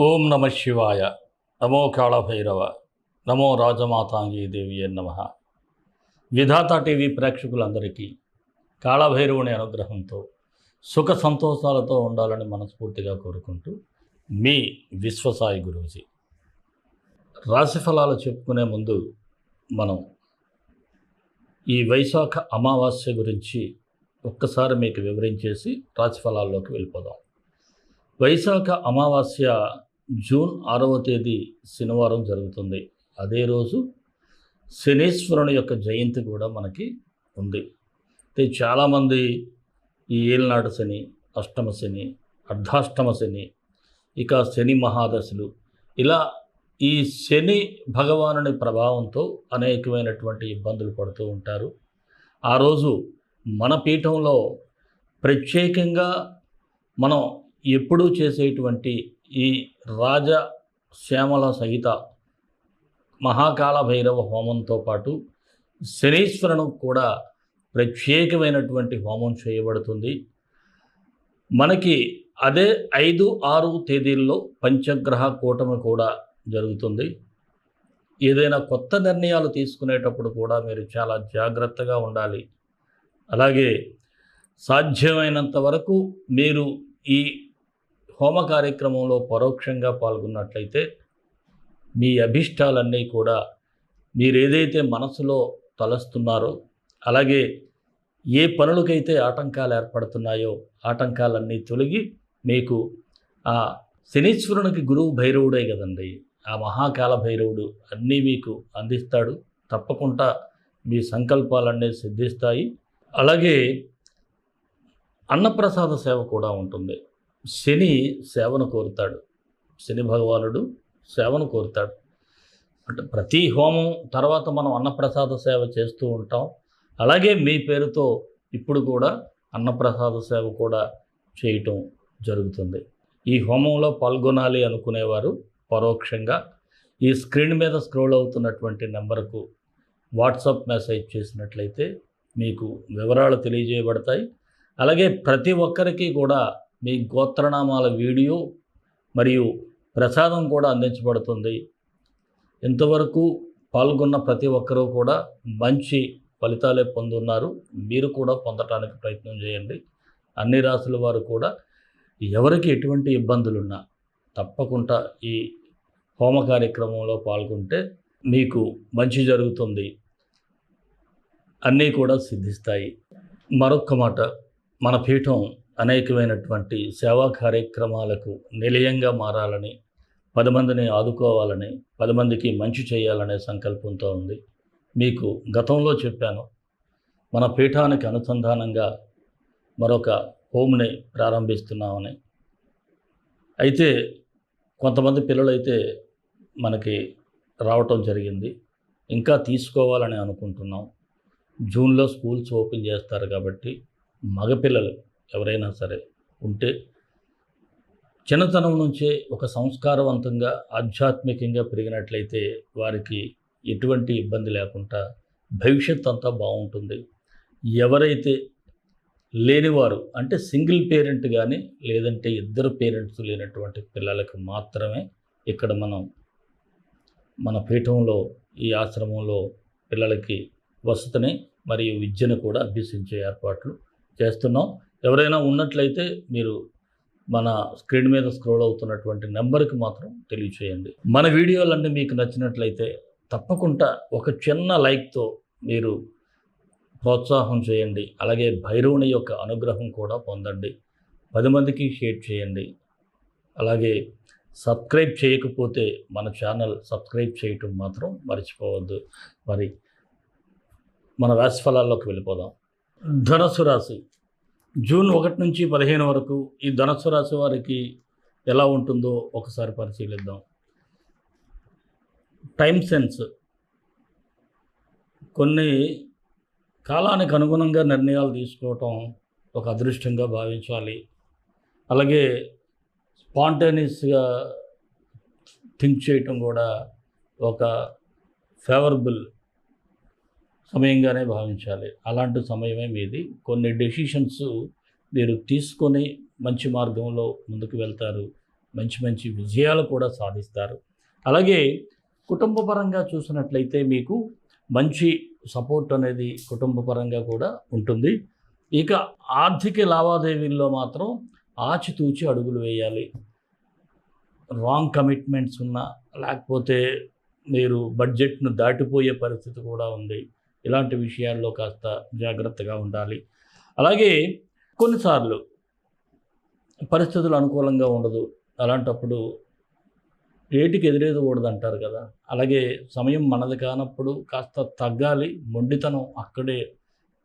ఓం నమ శివాయ. నమో కాళభైరవ. నమో రాజమాతాంగీ దేవి నమ. విధాత టీవీ ప్రేక్షకులందరికీ కాళభైరవుని అనుగ్రహంతో సుఖ సంతోషాలతో ఉండాలని మనస్ఫూర్తిగా కోరుకుంటూ మీ విశ్వసాయి గురూజీ. రాశిఫలాలు చెప్పుకునే ముందు మనం ఈ వైశాఖ అమావాస్య గురించి ఒక్కసారి మీకు వివరించేసి రాశిఫలాల్లోకి వెళ్ళిపోదాం. వైశాఖ అమావాస్య జూన్ ఆరవ తేదీ శనివారం జరుగుతుంది. అదే రోజు శనీశ్వరుని యొక్క జయంతి కూడా మనకి ఉంది. అయితే చాలామంది ఈ ఏలినాడు శని అష్టమ శని అర్ధాష్టమ శని ఇక శని మహాదశలు ఇలా ఈ శని భగవానుని ప్రభావంతో అనేకమైనటువంటి ఇబ్బందులు పడుతూ ఉంటారు. ఆ రోజు మన పీఠంలో ప్రత్యేకంగా మనం ఎప్పుడూ చేసేటువంటి ఈ రాజ శ్యామల సహిత మహాకాల భైరవ హోమంతో పాటు శనీశ్వరను కూడా ప్రత్యేకమైనటువంటి హోమం చేయబడుతుంది. మనకి అదే ఐదు ఆరు తేదీల్లో పంచగ్రహ కూటమి కూడా జరుగుతుంది. ఏదైనా కొత్త నిర్ణయాలు తీసుకునేటప్పుడు కూడా మీరు చాలా జాగ్రత్తగా ఉండాలి. అలాగే సాధ్యమైనంత వరకు మీరు ఈ హోమ కార్యక్రమంలో పరోక్షంగా పాల్గొన్నట్లయితే మీ అభిష్టాలన్నీ కూడా మీరేదైతే మనసులో తలస్తున్నారో అలాగే ఏ పనులకైతే ఆటంకాలు ఏర్పడుతున్నాయో ఆటంకాలన్నీ తొలగి మీకు ఆ శనీశ్వరునికి గురువు భైరవుడే కదండి. ఆ మహాకాల భైరవుడు అన్నీ మీకు అందిస్తాడు. తప్పకుండా మీ సంకల్పాలన్నీ సిద్ధిస్తాయి. అలాగే అన్నప్రసాద సేవ కూడా ఉంటుంది. శని సేవను కోరుతాడు. శని భగవానుడు సేవను కోరుతాడు. అంటే ప్రతి హోమం తర్వాత మనం అన్నప్రసాద సేవ చేస్తూ ఉంటాం. అలాగే మీ పేరుతో ఇప్పుడు కూడా అన్నప్రసాద సేవ కూడా చేయటం జరుగుతుంది. ఈ హోమంలో పాల్గొనాలి అనుకునేవారు పరోక్షంగా. ఈ స్క్రీన్ మీద స్క్రోల్ అవుతున్నటువంటి నెంబర్కు వాట్సాప్ మెసేజ్ చేసినట్లయితే మీకు వివరాలు తెలియజేయబడతాయి. అలాగే ప్రతి ఒక్కరికి కూడా మీ గోత్రనామాల వీడియో మరియు ప్రసాదం కూడా అందించబడుతుంది. ఇంతవరకు పాల్గొన్న ప్రతి ఒక్కరూ కూడా మంచి ఫలితాలే పొందున్నారు. మీరు కూడా పొందటానికి ప్రయత్నం చేయండి. అన్ని రాసుల వారు కూడా ఎవరికి ఎటువంటి ఇబ్బందులున్నా తప్పకుండా ఈ హోమ కార్యక్రమంలో పాల్గొంటే మీకు మంచి జరుగుతుంది. అన్నీ కూడా సిద్ధిస్తాయి. మరొక్క మాట మన పీఠం అనేకమైనటువంటి సేవా కార్యక్రమాలకు నిలయంగా మారాలని పది మందిని ఆదుకోవాలని పది మందికి మంచి చేయాలనే సంకల్పంతో ఉంది. మీకు గతంలో చెప్పాను మన పీఠానికి అనుసంధానంగా మరొక హోమ్ని ప్రారంభిస్తున్నామని. అయితే కొంతమంది పిల్లలైతే మనకి రావటం జరిగింది. ఇంకా తీసుకోవాలని అనుకుంటున్నాం. జూన్లో స్కూల్స్ ఓపెన్ చేస్తారు కాబట్టి మగపిల్లలు ఎవరైనా సరే ఉంటే చిన్నతనం నుంచే ఒక సంస్కారవంతంగా ఆధ్యాత్మికంగా పెరిగినట్లయితే వారికి ఎటువంటి ఇబ్బంది లేకుండా భవిష్యత్ అంతా బాగుంటుంది. ఎవరైతే లేనివారు అంటే సింగిల్ పేరెంట్ కానీ లేదంటే ఇద్దరు పేరెంట్స్ లేనటువంటి పిల్లలకు మాత్రమే ఇక్కడ మనం మన పీఠంలో ఈ ఆశ్రమంలో పిల్లలకి వసతిని మరియు విద్యను కూడా అభ్యసించే ఏర్పాట్లు చేస్తున్నాం. ఎవరైనా ఉన్నట్లయితే మీరు మన స్క్రీన్ మీద స్క్రోల్ అవుతున్నటువంటి నెంబర్కి మాత్రం తెలియచేయండి. మన వీడియోలన్నీ మీకు నచ్చినట్లయితే తప్పకుండా ఒక చిన్న లైక్తో మీరు ప్రోత్సాహం చేయండి. అలాగే భైరవుని యొక్క అనుగ్రహం కూడా పొందండి. పది మందికి షేర్ చేయండి. అలాగే సబ్స్క్రైబ్ చేయకపోతే మన ఛానల్ సబ్స్క్రైబ్ చేయటం మాత్రం మర్చిపోవద్దు. మరి మన రాశి ఫలాల్లోకి వెళ్ళిపోదాం. ధనస్సు రాశి జూన్ ఒకటి నుంచి పదిహేను వరకు ఈ ధనస్సు రాశి వారికి ఎలా ఉంటుందో ఒకసారి పరిశీలిద్దాం. Time sense. కొన్ని కాలానికి అనుగుణంగా నిర్ణయాలు తీసుకోవటం ఒక అదృష్టంగా భావించాలి. అలాగే స్పాంటేనియస్గా థింక్ చేయటం కూడా ఒక ఫేవరబుల్ సమయంగానే భావించాలి. అలాంటి సమయమే మీది. కొన్ని డెసిషన్స్ మీరు తీసుకొని మంచి మార్గంలో ముందుకు వెళ్తారు. మంచి మంచి విజయాలు కూడా సాధిస్తారు. అలాగే కుటుంబపరంగా చూసినట్లయితే మీకు మంచి సపోర్ట్ అనేది కుటుంబపరంగా కూడా ఉంటుంది. ఇక ఆర్థిక లావాదేవీల్లో మాత్రం ఆచితూచి అడుగులు వేయాలి. రాంగ్ కమిట్మెంట్స్ ఉన్నా లేకపోతే మీరు బడ్జెట్ను దాటిపోయే పరిస్థితి కూడా ఉంది. ఇలాంటి విషయాల్లో కాస్త జాగ్రత్తగా ఉండాలి. అలాగే కొన్నిసార్లు పరిస్థితులు అనుకూలంగా ఉండదు. అలాంటప్పుడు ఏటికి ఎదురేదకూడదు అంటారు కదా. అలాగే సమయం మనది కానప్పుడు కాస్త తగ్గాలి. మొండితనం అక్కడే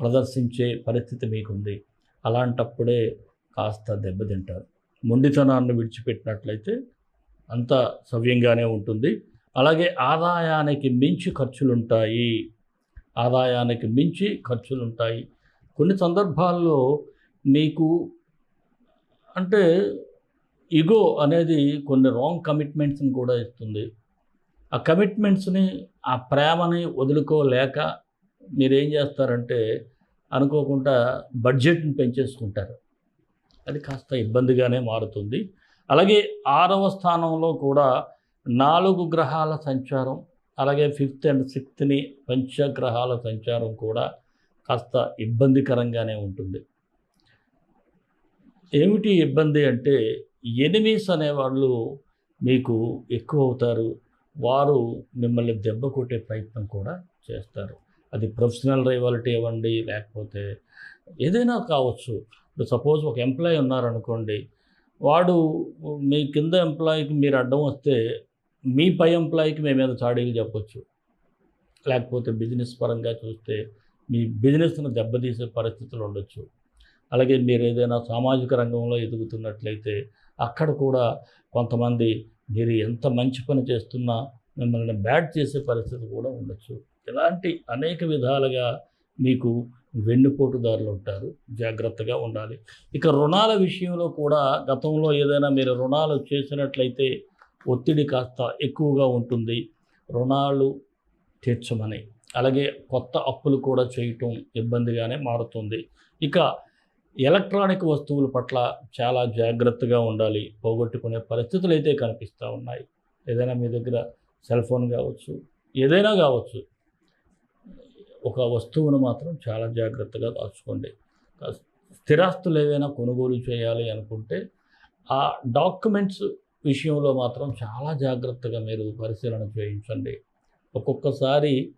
ప్రదర్శించే పరిస్థితి మీకుంది. అలాంటప్పుడే కాస్త దెబ్బతింటారు. మొండితనాన్ని విడిచిపెట్టినట్లయితే అంత సవ్యంగానే ఉంటుంది. అలాగే ఆదాయానికి మించి ఖర్చులుంటాయి. ఆదాయానికి మించి ఖర్చులు ఉంటాయి కొన్ని సందర్భాల్లో మీకు అంటే ఇగో అనేది కొన్ని రాంగ్ కమిట్మెంట్స్ని కూడా ఇస్తుంది. ఆ కమిట్మెంట్స్ని ఆ ప్రేమని వదులుకోలేక మీరేం చేస్తారంటే అనుకోకుండా బడ్జెట్ని పెంచేసుకుంటారు. అది కాస్త ఇబ్బందిగానే మారుతుంది. అలాగే ఆరవ స్థానంలో కూడా నాలుగు గ్రహాల సంచారం అలాగే ఫిఫ్త్ అండ్ సిక్స్త్ని పంచగ్రహాల సంచారం కూడా కాస్త ఇబ్బందికరంగానే ఉంటుంది. ఏమిటి ఇబ్బంది అంటే ఎనిమీస్ అనేవాళ్ళు మీకు ఎక్కువ అవుతారు వారు మిమ్మల్ని దెబ్బ కొట్టే ప్రయత్నం కూడా చేస్తారు. అది ప్రొఫెషనల్ రైవాలిటీ ఇవ్వండి లేకపోతే ఏదైనా కావచ్చు. ఇప్పుడు సపోజ్ ఒక ఎంప్లాయీ ఉన్నారనుకోండి వాడు మీ కింద ఎంప్లాయీకి మీరు అడ్డం వస్తే మీ పై ఎంప్లాయీకి మీ మీద చాడీలు చెప్పొచ్చు. లేకపోతే బిజినెస్ పరంగా చూస్తే మీ బిజినెస్ను దెబ్బతీసే పరిస్థితులు ఉండొచ్చు. అలాగే మీరు ఏదైనా సామాజిక రంగంలో ఎదుగుతున్నట్లయితే అక్కడ కూడా కొంతమంది మీరు ఎంత మంచి పని చేస్తున్నా మిమ్మల్ని బ్యాడ్ చేసే పరిస్థితి కూడా ఉండొచ్చు. ఇలాంటి అనేక విధాలుగా మీకు వెన్నుపోటుదారులు ఉంటారు. జాగ్రత్తగా ఉండాలి. ఇక రుణాల విషయంలో కూడా గతంలో ఏదైనా మీరు రుణాలు చేసినట్లయితే ఒత్తిడి కాస్త ఎక్కువగా ఉంటుంది. రుణాలు తీర్చమని. అలాగే కొత్త అప్పులు కూడా చేయటం ఇబ్బందిగానే మారుతుంది. ఇక ఎలక్ట్రానిక్ వస్తువుల పట్ల చాలా జాగ్రత్తగా ఉండాలి. పోగొట్టుకునే పరిస్థితులు అయితే కనిపిస్తూ ఉన్నాయి. ఏదైనా మీ దగ్గర సెల్ ఫోన్ కావచ్చు ఏదైనా కావచ్చు ఒక వస్తువును మాత్రం చాలా జాగ్రత్తగా దాచుకోండి. స్థిరాస్తులు ఏవైనా కొనుగోలు చేయాలి అనుకుంటే ఆ డాక్యుమెంట్స్ విషయంలో మాత్రం చాలా జాగ్రత్తగా మీరు పరిశీలన చేయించండి. ఒక్కొక్కసారి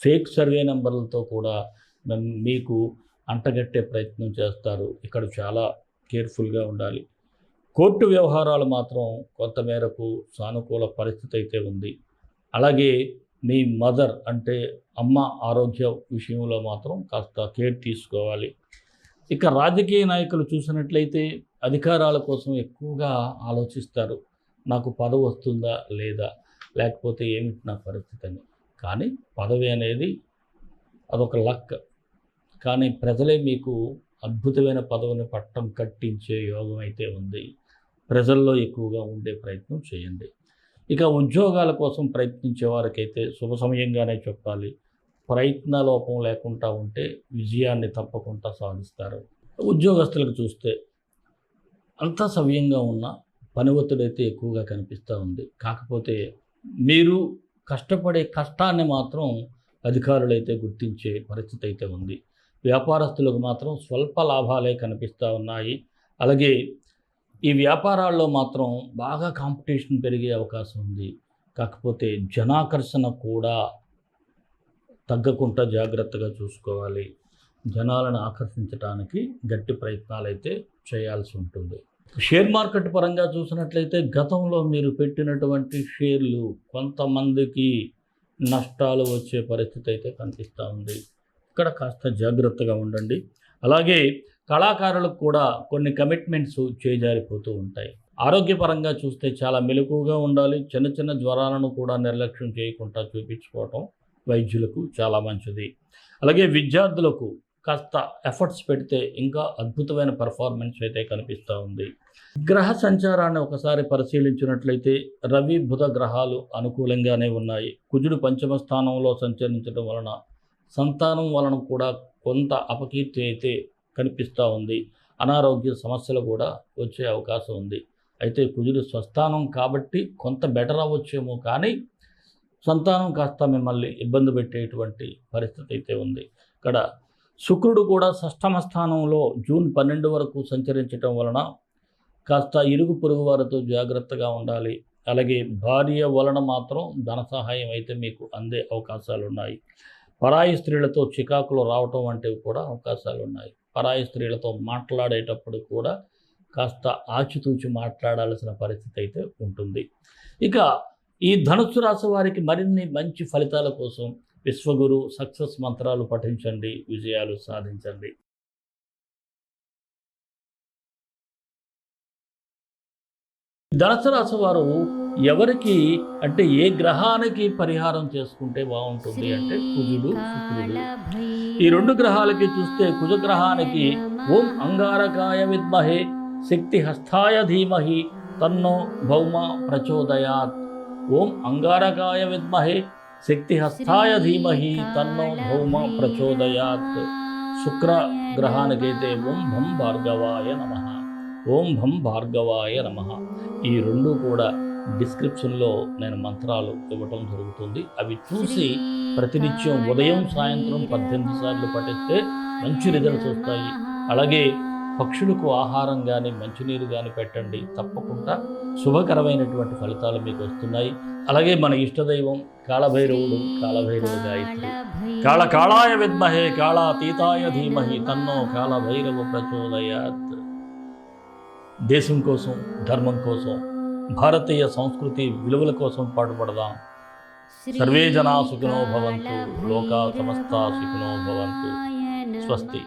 ఫేక్ సర్వే నెంబర్లతో కూడా మీకు అంటగట్టే ప్రయత్నం చేస్తారు. ఇక్కడ చాలా కేర్ఫుల్గా ఉండాలి. కోర్టు వ్యవహారాలు మాత్రం కొంతమేరకు సానుకూల పరిస్థితి అయితే ఉంది. అలాగే మీ మదర్ అంటే అమ్మ ఆరోగ్య విషయంలో మాత్రం కాస్త కేర్ తీసుకోవాలి. ఇక రాజకీయ నాయకులు చూసినట్లయితే అధికారాల కోసం ఎక్కువగా ఆలోచిస్తారు. నాకు పదవి వస్తుందా లేదా? లేకపోతే ఏమిటి నా పరిస్థితి అని. కానీ పదవి అనేది అదొక లక్. కానీ ప్రజలే మీకు అద్భుతమైన పదవిని పట్టం కట్టించే యోగం అయితే ఉంది. ప్రజల్లో ఎక్కువగా ఉండే ప్రయత్నం చేయండి. ఇక ఉద్యోగాల కోసం ప్రయత్నించే వారికైతే శుభ సమయంగానే చెప్పాలి. ప్రయత్న లోపం లేకుండా ఉంటే విజయాన్ని తప్పకుండా సాధిస్తారు. ఉద్యోగస్తులకు చూస్తే అంతా సవ్యంగా ఉన్న పని ఒత్తిడి అయితే ఎక్కువగా కనిపిస్తూ ఉంది. కాకపోతే మీరు కష్టపడే కష్టాన్ని మాత్రం అధికారులు అయితే గుర్తించే పరిస్థితి అయితే ఉంది. వ్యాపారస్తులకు మాత్రం స్వల్ప లాభాలే కనిపిస్తూ ఉన్నాయి. అలాగే ఈ వ్యాపారాల్లో మాత్రం బాగా కాంపిటీషన్ పెరిగే అవకాశం ఉంది. కాకపోతే జనాకర్షణ కూడా తగ్గకుండా జాగ్రత్తగా చూసుకోవాలి. జనాలను ఆకర్షించడానికి గట్టి ప్రయత్నాలు అయితే చేయాల్సి ఉంటుంది. షేర్ మార్కెట్ పరంగా చూసినట్లయితే గతంలో మీరు పెట్టినటువంటి షేర్లు కొంతమందికి నష్టాలు వచ్చే పరిస్థితి అయితే కనిపిస్తూ ఉంది. ఇక్కడ కాస్త జాగ్రత్తగా ఉండండి. అలాగే కళాకారులకు కూడా కొన్ని కమిట్మెంట్స్ చేజారిపోతూ ఉంటాయి. ఆరోగ్యపరంగా చూస్తే చాలా మెలకువగా ఉండాలి. చిన్న చిన్న జ్వరాలను కూడా నిర్లక్ష్యం చేయకుండా చూపించుకోవటం వైద్యులకు చాలా మంచిది. అలాగే విద్యార్థులకు కాస్త ఎఫర్ట్స్ పెడితే ఇంకా అద్భుతమైన పర్ఫార్మెన్స్ అయితే కనిపిస్తూ ఉంది. గ్రహ సంచారాన్ని ఒకసారి పరిశీలించినట్లయితే రవి బుధ గ్రహాలు అనుకూలంగానే ఉన్నాయి. కుజుడు పంచమ స్థానంలో సంచరించడం వలన సంతానం వలన కూడా కొంత అపకీర్తి అయితే కనిపిస్తూ ఉంది. అనారోగ్య సమస్యలు కూడా వచ్చే అవకాశం ఉంది. అయితే కుజుడు స్వస్థానం కాబట్టి కొంత బెటర్ అవ్వచ్చేమో కానీ సంతానం కాస్త మిమ్మల్ని ఇబ్బంది పెట్టేటువంటి పరిస్థితి అయితే ఉంది. ఇక్కడ శుక్రుడు కూడా షష్టమ స్థానంలో జూన్ పన్నెండు వరకు సంచరించటం వలన కాస్త ఇరుగు పొరుగు వారితో జాగ్రత్తగా ఉండాలి. అలాగే భార్య వలన మాత్రం ధన సహాయం అయితే మీకు అందే అవకాశాలు ఉన్నాయి పరాయి స్త్రీలతో చికాకులు రావటం వంటివి కూడా అవకాశాలు ఉన్నాయి పరాయి స్త్రీలతో మాట్లాడేటప్పుడు కూడా కాస్త ఆచితూచి మాట్లాడాల్సిన పరిస్థితి అయితే ఉంటుంది. ఇక ఈ ధనుసు రాశి వారికి మరిన్ని మంచి ఫలితాల కోసం విశ్వగురు సక్సెస్ మంత్రాలు పఠించండి విజయాలు సాధించండి. ధనుసు వారు ఎవరికి అంటే ఏ గ్రహానికి పరిహారం చేసుకుంటే బాగుంటుంది అంటే కుజుడు శుక్రుడు. ఈ రెండు గ్రహాలకి చూస్తే కుజ గ్రహానికి ఓం అంగారకాయ విద్మహే శక్తి హస్తాయ ధీమహి తన్నో భౌమ ప్రచోదయాత్. ఓం అంగారకాయ విద్మహే శక్తి హస్తాయ ధీమహి తన్నో భౌమ ప్రచోదయాత్. శుక్ర గ్రహానికైతే ఓం భం భార్గవాయ నమ. ఓం భం భార్గవాయ నమ. ఈ రెండు కూడా డిస్క్రిప్షన్లో నేను మంత్రాలు ఇవ్వటం జరుగుతుంది. అవి చూసి ప్రతినిత్యం ఉదయం సాయంత్రం పద్దెనిమిది సార్లు పఠిస్తే మంచి రిజల్ట్స్ వస్తాయి. అలాగే పక్షులకు ఆహారం కానీ మంచినీరు కానీ పెట్టండి. తప్పకుండా శుభకరమైనటువంటి ఫలితాలు మీకు వస్తున్నాయి. అలాగే మన ఇష్టదైవం కాళభైరవుడు కాళభైరవ గాయత్రి. కాళ కాళాయ విద్మహే కాళాతీతాయ ధీమహి తన్నో కాళభైరవ ప్రచోదయాత్. దేశం కోసం ధర్మం కోసం భారతీయ సంస్కృతి విలువల కోసం పాటుపడదాం. సర్వే జనా సుఖినో భవంతు లోకా సమస్తా సుఖినో భవంతు. స్వస్తి.